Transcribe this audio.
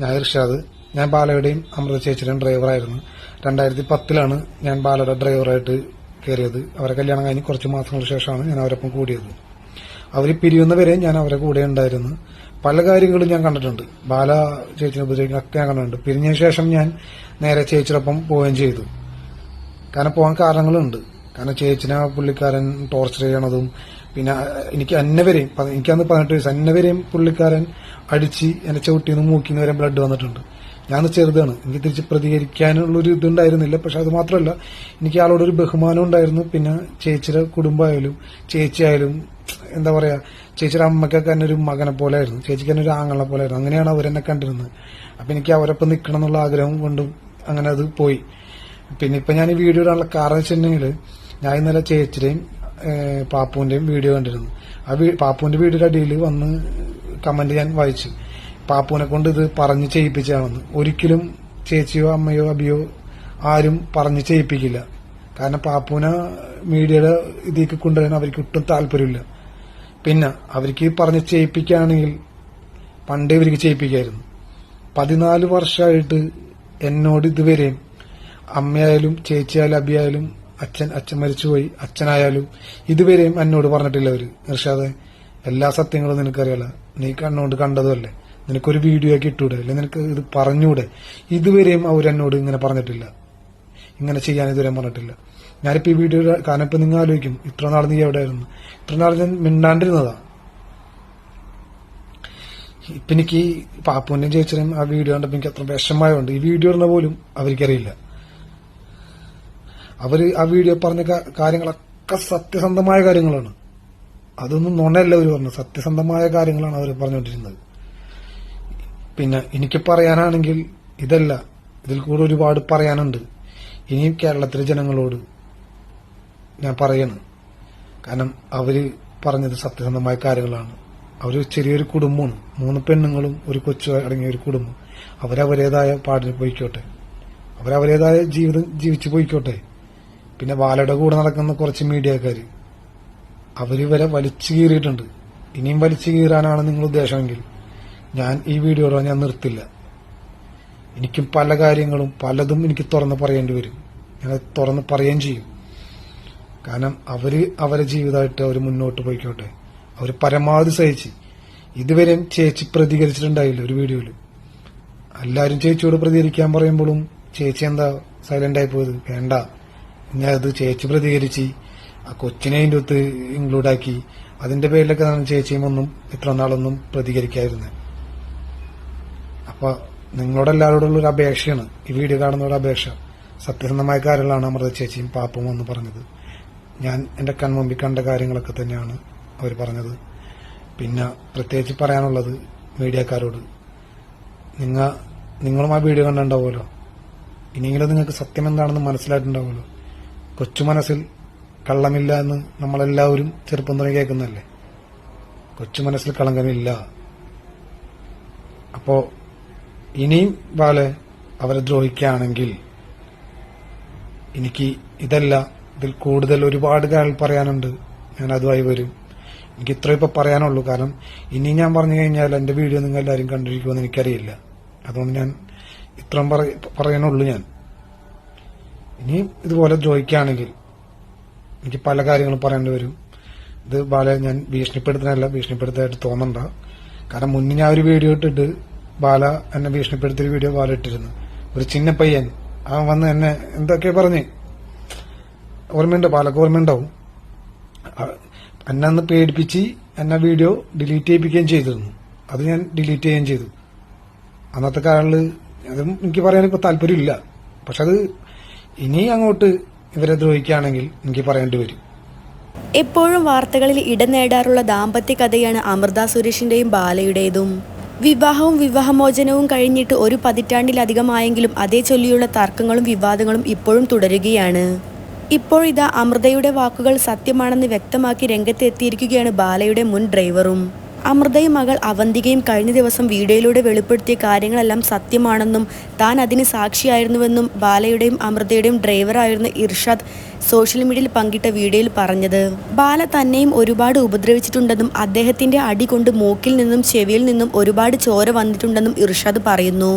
ഞാൻ ഇർഷാദ് ഞാൻ ബാലയുടെയും അമൃത ചേച്ചിയുടെയും ഡ്രൈവറായിരുന്നു. രണ്ടായിരത്തി പത്തിലാണ് ഞാൻ ബാലയുടെ ഡ്രൈവറായിട്ട് കയറിയത്. അവരെ കല്യാണം കഴിഞ്ഞ് കുറച്ച് മാസങ്ങൾക്ക് ശേഷമാണ് ഞാൻ അവരൊപ്പം കൂടിയത്. അവർ പിരിയുന്നവരെ ഞാൻ അവരെ കൂടെ ഉണ്ടായിരുന്നു. പല കാര്യങ്ങളും ഞാൻ കണ്ടിട്ടുണ്ട്. ബാല ചേച്ചിനെ ഉപദ്രവിക്കുന്ന ഒക്കെ ഞാൻ കണ്ടിട്ടുണ്ട്. പിരിഞ്ഞ ശേഷം ഞാൻ നേരെ ചേച്ചിയോടൊപ്പം പോവുകയും ചെയ്തു. കാരണം പോകാൻ കാരണങ്ങളുണ്ട്. കാരണം ചേച്ചിനെ പുള്ളിക്കാരൻ ടോർച്ചർ ചെയ്യണതും പിന്നെ എനിക്ക് അന്നവരെയും എനിക്ക് അന്ന് പതിനെട്ട് വയസ്സ് അന്നവരെയും പുള്ളിക്കാരൻ അടിച്ച് എന്നെ ചവിട്ടിന്ന് മൂക്കിന്ന് വരെ ബ്ലഡ് വന്നിട്ടുണ്ട്. ഞാൻ ചെറുതാണ്. എനിക്ക് തിരിച്ച് പ്രതികരിക്കാനുള്ള ഒരു ഇതുണ്ടായിരുന്നില്ല. പക്ഷെ അത് മാത്രമല്ല എനിക്ക് ആളോടൊരു ബഹുമാനം ഉണ്ടായിരുന്നു. പിന്നെ ചേച്ചിയുടെ കുടുംബമായാലും ചേച്ചിയായാലും എന്താ പറയാ ചേച്ചിയുടെ അമ്മക്കൊക്കെ എന്നെ ഒരു മകനെ പോലെ ആയിരുന്നു ചേച്ചിക്ക് എന്നെ ഒരു ആങ്ങളെ പോലെ ആയിരുന്നു അങ്ങനെയാണ് അവരെന്നെ കണ്ടിരുന്നത്. അപ്പൊ എനിക്ക് അവരൊപ്പം നിൽക്കണം എന്നുള്ള ആഗ്രഹം കൊണ്ടും അങ്ങനെ അത് പോയി. പിന്നെ ഇപ്പൊ ഞാൻ ഈ വീഡിയോ ഇടാനുള്ള കാരണം വെച്ചിട്ടുണ്ടെങ്കിൽ ഞാൻ ഇന്നലെ ചേച്ചിയുടെയും പാപ്പുവിന്റെയും വീഡിയോ കണ്ടിരുന്നു. ആ പാപ്പുവിന്റെ വീഡിയോയുടെ അടിയിൽ വന്ന് കമന്റ് ഞാൻ വായിച്ചു. പാപ്പുവിനെ കൊണ്ട് ഇത് പറഞ്ഞ് ചെയ്യിപ്പിച്ചാണെന്ന്. ഒരിക്കലും ചേച്ചിയോ അമ്മയോ അബിയോ ആരും പറഞ്ഞ് ചെയ്യിപ്പിക്കില്ല. കാരണം പാപ്പുവിനെ മീഡിയയുടെ ഇതിലേക്ക് കൊണ്ടുവരാൻ അവർക്ക് ഒട്ടും താല്പര്യമില്ല. പിന്നെ അവർക്ക് പറഞ്ഞ് ചെയ്യിപ്പിക്കുകയാണെങ്കിൽ പണ്ടേ ഇവർക്ക് ചെയ്യിപ്പിക്കായിരുന്നു. പതിനാല് വർഷമായിട്ട് എന്നോട് ഇതുവരെയും അമ്മയായാലും ചേച്ചിയായാലും അബിയായാലും അച്ഛൻ അച്ഛൻ മരിച്ചുപോയി. അച്ഛനായാലും ഇതുവരെയും എന്നോട് പറഞ്ഞിട്ടില്ല അവർ. ഇർഷാദെ എല്ലാ സത്യങ്ങളും നിനക്കറിയാലോ. നീ കണ്ണുകൊണ്ട് കണ്ടതല്ലേ നിനക്കൊരു വീഡിയോ ആക്കി ഇട്ടൂടെ? അല്ലെ നിനക്ക് ഇത് പറഞ്ഞൂടെ? ഇതുവരെയും അവരെന്നോട് ഇങ്ങനെ പറഞ്ഞിട്ടില്ല. ഇങ്ങനെ ചെയ്യാൻ ഇതുവരെ പറഞ്ഞിട്ടില്ല. ഞാനിപ്പോ ഈ വീഡിയോ കാരണം ഇപ്പൊ നിങ്ങൾ ആലോചിക്കും. ഇത്ര നാൾ നീ എവിടെയായിരുന്നു? ഇത്ര നാൾ ഞാൻ മിണ്ടാണ്ടിരുന്നതാ. ഇപ്പൊ എനിക്ക് പാപ്പുവിന്റെയും ചേച്ചിയും ആ വീഡിയോ കണ്ടപ്പോ എനിക്ക് അത്ര വിഷമമായുണ്ട് ഈ വീഡിയോ ഇടുന്ന പോലും അവർക്കറിയില്ല അവർ ആ വീഡിയോ പറഞ്ഞ കാര്യങ്ങളൊക്കെ സത്യസന്ധമായ കാര്യങ്ങളാണ്. അതൊന്നും നുണയല്ല അവർ പറഞ്ഞത്. സത്യസന്ധമായ കാര്യങ്ങളാണ് അവർ പറഞ്ഞുകൊണ്ടിരുന്നത്. പിന്നെ എനിക്ക് പറയാനാണെങ്കിൽ ഇതല്ല. ഇതിൽ കൂടെ ഒരുപാട് പറയാനുണ്ട്. ഇനിയും കേരളത്തിലെ ജനങ്ങളോട് ഞാൻ പറയണം. കാരണം അവർ പറഞ്ഞത് സത്യസന്ധമായ കാര്യങ്ങളാണ്. അവർ ചെറിയൊരു കുടുംബമാണ്. മൂന്ന് പെണ്ണുങ്ങളും ഒരു കൊച്ചു അടങ്ങിയ ഒരു കുടുംബം. അവരവരേതായ പാടിന് പോയിക്കോട്ടെ. അവരവരേതായ ജീവിതം ജീവിച്ചു പോയിക്കോട്ടെ. പിന്നെ വാലയുടെ കൂടെ നടക്കുന്ന കുറച്ച് മീഡിയക്കാര്. അവർ വരെ വലിച്ചു കീറിയിട്ടുണ്ട്. ഇനിയും വലിച്ചു കീറാനാണ് നിങ്ങൾ ഉദ്ദേശമെങ്കിൽ ഞാൻ ഈ വീഡിയോ ഞാൻ നിർത്തില്ല. എനിക്കും പല കാര്യങ്ങളും പലതും എനിക്ക് തുറന്ന് പറയേണ്ടി വരും. ഞാൻ തുറന്ന് പറയുകയും ചെയ്യും. കാരണം അവർ അവരെ ജീവിതമായിട്ട് അവർ മുന്നോട്ട് പോയിക്കോട്ടെ. അവർ പരമാവധി സഹിച്ച്. ഇതുവരെയും ചേച്ചി പ്രതികരിച്ചിട്ടുണ്ടായില്ല ഒരു വീഡിയോയിൽ എല്ലാവരും ചേച്ചിയോട് പ്രതികരിക്കാൻ പറയുമ്പോഴും ചേച്ചി എന്താ സൈലന്റ് ആയി പോയത്? വേണ്ട. ഞാൻ അത് ചേച്ചി പ്രതികരിച്ച് ആ കൊച്ചിനെ അതിന്റെ ഒത്ത് ഇൻക്ലൂഡ് ആക്കി. അതിന്റെ പേരിലൊക്കെ ചേച്ചിയും ഒന്നും ഇത്ര നാളൊന്നും പ്രതികരിക്കാതിരുന്നത് അപ്പൊ നിങ്ങളോട് എല്ലാവരോടുള്ള ഒരു അപേക്ഷയാണ്. ഈ വീഡിയോ കാണുന്ന ഒരു അപേക്ഷ. സത്യസന്ധമായ കാര്യങ്ങളാണ് അമൃത ചേച്ചിയും പാപ്പും എന്ന് പറഞ്ഞത്. ഞാൻ എന്റെ കൺമുമ്പിൽ കണ്ട കാര്യങ്ങളൊക്കെ തന്നെയാണ് അവർ പറഞ്ഞത്. പിന്നെ പ്രത്യേകിച്ച് പറയാനുള്ളത് മീഡിയക്കാരോട്. നിങ്ങൾ നിങ്ങളും ആ വീഡിയോ കണ്ടിട്ടുണ്ടാവുമല്ലോ. ഇനിയെങ്കിലും നിങ്ങൾക്ക് സത്യം എന്താണെന്ന് മനസ്സിലായിട്ടുണ്ടാവുമല്ലോ. കൊച്ചു മനസ്സിൽ കള്ളമില്ല എന്ന് നമ്മളെല്ലാവരും ചെറുപ്പം തുടങ്ങി കേൾക്കുന്നല്ലേ കൊച്ചു മനസ്സിൽ കളങ്കമില്ല. അപ്പോ ഇനിയും ബാലെ അവരെ ദ്രോഹിക്കുകയാണെങ്കിൽ എനിക്ക് ഇതല്ല ഇതിൽ കൂടുതൽ ഒരുപാട് കാര്യങ്ങൾ പറയാനുണ്ട്. ഞാൻ അതുമായി വരും. എനിക്ക് ഇത്ര ഇപ്പൊ പറയാനുള്ളൂ. കാരണം ഇനി ഞാൻ പറഞ്ഞു കഴിഞ്ഞാൽ എന്റെ വീഡിയോ നിങ്ങൾ എല്ലാവരും കണ്ടിരിക്കുമെന്ന് എനിക്കറിയില്ല. അതുകൊണ്ട് ഞാൻ ഇത്രയും പറ- പറയാനുള്ളൂ ഞാൻ. ഇനിയും ഇതുപോലെ ദ്രോഹിക്കുകയാണെങ്കിൽ എനിക്ക് പല കാര്യങ്ങളും പറയേണ്ടി വരും. ഇത് ബാല ഞാൻ ഭീഷണിപ്പെടുത്തുന്നതല്ല ഭീഷണിപ്പെടുത്തായിട്ട് തോന്നണ്ട. കാരണം മുന്നേ ഞാൻ ഒരു വീഡിയോ ഇട്ടിട്ട് ബാല എന്നെ ഭീഷണിപ്പെടുത്തിയ വീഡിയോ ബാല ഇട്ടിരുന്നു. ഒരു ചിന്ന പയ്യൻ അവൻ വന്ന് എന്നെ എന്തൊക്കെ പറഞ്ഞ്. ഓർമ്മയുണ്ടോ? ബാലക്ക് ഓർമ്മയുണ്ടാവും. എന്നെ അന്ന് പേടിപ്പിച്ച് എന്നെ വീഡിയോ ഡിലീറ്റ് ചെയ്യിപ്പിക്കുകയും ചെയ്തിരുന്നു. അത് ഞാൻ ഡിലീറ്റ് ചെയ്യുകയും ചെയ്തു. അന്നത്തെ കാലങ്ങളിൽ അതും എനിക്ക് പറയാൻ ഇപ്പൊ താല്പര്യമില്ല. പക്ഷെ അത് ഇനി അങ്ങോട്ട് ഇവരെ ദ്രോഹിക്കുകയാണെങ്കിൽ എനിക്ക് പറയേണ്ടി വരും. എപ്പോഴും വാർത്തകളിൽ ഇടം നേടാറുള്ള ദാമ്പത്യ കഥയാണ് അമൃത സുരേഷിന്റെയും ബാലയുടേതും. വിവാഹവും വിവാഹമോചനവും കഴിഞ്ഞിട്ട് ഒരു പതിറ്റാണ്ടിലധികമായെങ്കിലും അതേ ചൊല്ലിയുള്ള തർക്കങ്ങളും വിവാദങ്ങളും ഇപ്പോഴും തുടരുകയാണ്. ഇപ്പോഴിതാ അമൃതയുടെ വാക്കുകൾ സത്യമാണെന്ന് വ്യക്തമാക്കി രംഗത്തെത്തിയിരിക്കുകയാണ് ബാലയുടെ മുൻ ഡ്രൈവറും. അമൃതയും മകൾ അവന്തികയും കഴിഞ്ഞ ദിവസം വീഡിയോയിലൂടെ വെളിപ്പെടുത്തിയ കാര്യങ്ങളെല്ലാം സത്യമാണെന്നും താൻ അതിന് സാക്ഷിയായിരുന്നുവെന്നും ബാലയുടെയും അമൃതയുടെയും ഡ്രൈവറായിരുന്ന ഇർഷാദ് സോഷ്യൽ മീഡിയയിൽ പങ്കിട്ട വീഡിയോയിൽ പറഞ്ഞത്. ബാല തന്നെയും ഒരുപാട് ഉപദ്രവിച്ചിട്ടുണ്ടെന്നും അദ്ദേഹത്തിന്റെ അടി കൊണ്ട് മൂക്കിൽ നിന്നും ചെവിയിൽ നിന്നും ഒരുപാട് ചോര വന്നിട്ടുണ്ടെന്നും ഇർഷാദ് പറയുന്നു.